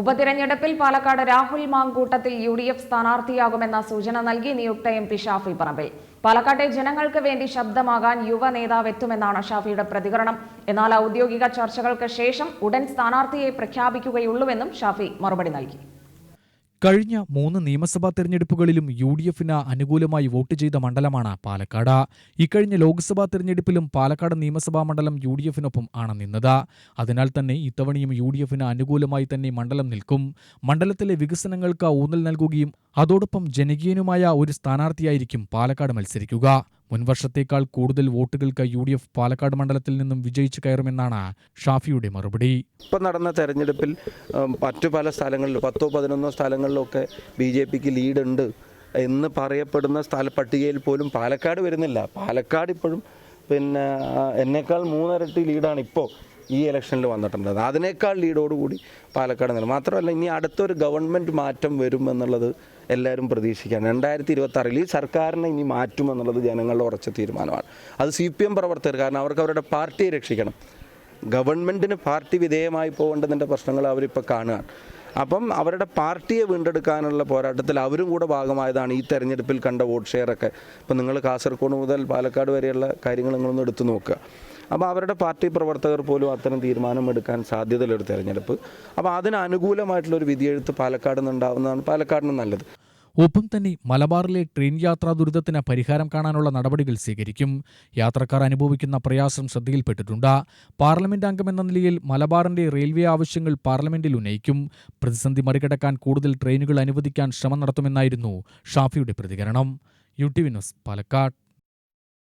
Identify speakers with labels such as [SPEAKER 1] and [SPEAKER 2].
[SPEAKER 1] ഉപതിരഞ്ഞെടുപ്പിൽ Palakkad Rahul Mamkootathil U D F സ്ഥാനാർത്ഥിയാകുമെന്ന സൂചന നൽകി നിയുക്ത എം പി ഷാഫി പറമ്പിൽ. പാലക്കാട്ടെ ജനങ്ങൾക്ക് വേണ്ടി ശബ്ദമാകാൻ യുവ നേതാവ് എത്തുമെന്നാണ് ഷാഫിയുടെ പ്രതികരണം. എന്നാൽ ഔദ്യോഗിക ചർച്ചകൾക്ക് ശേഷം ഉടൻ സ്ഥാനാർത്ഥിയെ പ്രഖ്യാപിക്കുകയുള്ളൂവെന്നും ഷാഫി മറുപടി നൽകി.
[SPEAKER 2] കഴിഞ്ഞ മൂന്ന് നിയമസഭാ തെരഞ്ഞെടുപ്പുകളിലും യു ഡി എഫിന് അനുകൂലമായി വോട്ട് ചെയ്ത മണ്ഡലമാണ് പാലക്കാട്. ഇക്കഴിഞ്ഞ ലോക്സഭാ തെരഞ്ഞെടുപ്പിലും പാലക്കാട് നിയമസഭാ മണ്ഡലം യു ഡി എഫിനൊപ്പം ആണ് നിന്നത്. അതിനാൽ തന്നെ ഇത്തവണയും യു ഡി എഫിന് അനുകൂലമായി തന്നെ മണ്ഡലം നിൽക്കും. മണ്ഡലത്തിലെ വികസനങ്ങൾക്ക് ഊന്നൽ നൽകുകയും അതോടൊപ്പം ജനകീയനുമായ ഒരു സ്ഥാനാർത്ഥിയായിരിക്കും പാലക്കാട് മത്സരിക്കുക. മുൻവർഷത്തേക്കാൾ കൂടുതൽ വോട്ടുകൾക്ക് യു ഡി എഫ് പാലക്കാട് മണ്ഡലത്തിൽ നിന്നും വിജയിച്ചു കയറുമെന്നാണ് ഷാഫിയുടെ മറുപടി.
[SPEAKER 3] ഇപ്പം നടന്ന തെരഞ്ഞെടുപ്പിൽ മറ്റു പല സ്ഥലങ്ങളിലും പത്തോ പതിനൊന്നോ സ്ഥലങ്ങളിലൊക്കെ ബി ജെ പിക്ക് ലീഡുണ്ട് എന്ന് പറയപ്പെടുന്ന സ്ഥല പട്ടികയിൽ പോലും പാലക്കാട് വരുന്നില്ല. പാലക്കാട് ഇപ്പോഴും പിന്നെ എന്നേക്കാൾ മൂന്നിരട്ടി ലീഡാണ് ഇപ്പോൾ ഈ ഇലക്ഷനിൽ വന്നിട്ടുള്ളത്. അതിനേക്കാൾ ലീഡോടുകൂടി പാലക്കാട് നില മാത്രമല്ല ഇനി അടുത്തൊരു ഗവൺമെന്റ് മാറ്റം വരും എന്നുള്ളത് എല്ലാവരും പ്രതീക്ഷിക്കുകയാണ്. രണ്ടായിരത്തി ഇരുപത്തി ആറിൽ ഈ സർക്കാരിനെ ഇനി മാറ്റുമെന്നുള്ളത് ജനങ്ങളുടെ ഉറച്ച തീരുമാനമാണ്. അത് സി പി എം പ്രവർത്തകർ കാരണം അവർക്ക് അവരുടെ പാർട്ടിയെ രക്ഷിക്കണം. ഗവൺമെന്റിന് പാർട്ടി വിധേയമായി പോകേണ്ടതിന്റെ പ്രശ്നങ്ങൾ അവരിപ്പോൾ കാണുകയാണ്. അപ്പം അവരുടെ പാർട്ടിയെ വീണ്ടെടുക്കാനുള്ള പോരാട്ടത്തിൽ അവരും കൂടെ ഭാഗമായതാണ് ഈ തെരഞ്ഞെടുപ്പിൽ കണ്ട വോട്ട് ഷെയറൊക്കെ. ഇപ്പം നിങ്ങൾ കാസർഗോഡ് മുതൽ പാലക്കാട് വരെയുള്ള കാര്യങ്ങൾ നിങ്ങളൊന്ന് എടുത്തു നോക്കുക. അപ്പോൾ അവരുടെ പാർട്ടി പ്രവർത്തകർ പോലും അത്തരം തീരുമാനമെടുക്കാൻ സാധ്യതയുള്ളൊരു തെരഞ്ഞെടുപ്പ്. അപ്പോൾ അതിന് അനുകൂലമായിട്ടുള്ളൊരു വിധിയെഴുത്ത് പാലക്കാട് നിന്നുണ്ടാവുന്നതാണ്. പാലക്കാടിന് നല്ലത്.
[SPEAKER 2] ഒപ്പം തന്നെ മലബാറിലെ ട്രെയിൻ യാത്രാ ദുരിതത്തിന് പരിഹാരം കാണാനുള്ള നടപടികൾ സ്വീകരിക്കും. യാത്രക്കാർ അനുഭവിക്കുന്ന പ്രയാസം ശ്രദ്ധയിൽപ്പെട്ടിട്ടുണ്ട്. പാർലമെന്റ് അംഗമെന്ന നിലയിൽ മലബാറിന്റെ റെയിൽവേ ആവശ്യങ്ങൾ പാർലമെന്റിൽ ഉന്നയിക്കും. പ്രതിസന്ധി മറികടക്കാൻ കൂടുതൽ ട്രെയിനുകൾ അനുവദിക്കാൻ ശ്രമം നടത്തുമെന്നായിരുന്നു ഷാഫിയുടെ പ്രതികരണം. U T V news Palakkad.